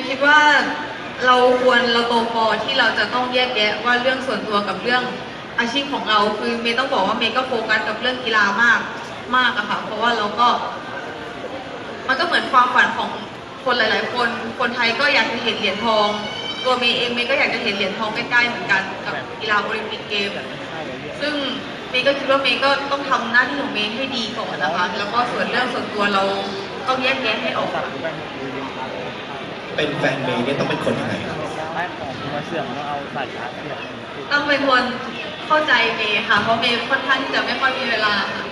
ย์คิดว่าเราควรเราโตพอที่เราจะต้องแยกแยะว่าเรื่องส่วนตัวกับเรื่องอาชีพของเรา คือเมย์ต้องบอกว่าเมย์ก็โฟกัสกับเรื่องกีฬามากมากอะค่ะ เพราะว่าเราก็ มันก็เหมือนความฝันของคนหลาย ๆ คน คนไทยก็อยากจะเห็นเหรียญทอง ตัวเมย์เองเมย์ก็อยากจะเห็นเหรียญทองใกล้ๆเหมือนกันกับกีฬาโอลิมปิกเกม ซึ่งเมย์ก็คิดว่าเมย์ก็ต้องทำหน้าที่ของเมย์ให้ดีก่อนนะคะ แล้วก็ส่วนเรื่องส่วนตัวเราต้องแยกแยะให้ออก เป็นแฟนเมย์เนี่ยต้องเป็นคนยังไงครับได้ของมาเสื่อมแล้วเอาสายชาร์จเสียบต้องเป็นคนเข้าใจเมย์ค่ะ เพราะเมย์ค่อนข้างที่จะไม่ค่อยมีเวลาค่ะ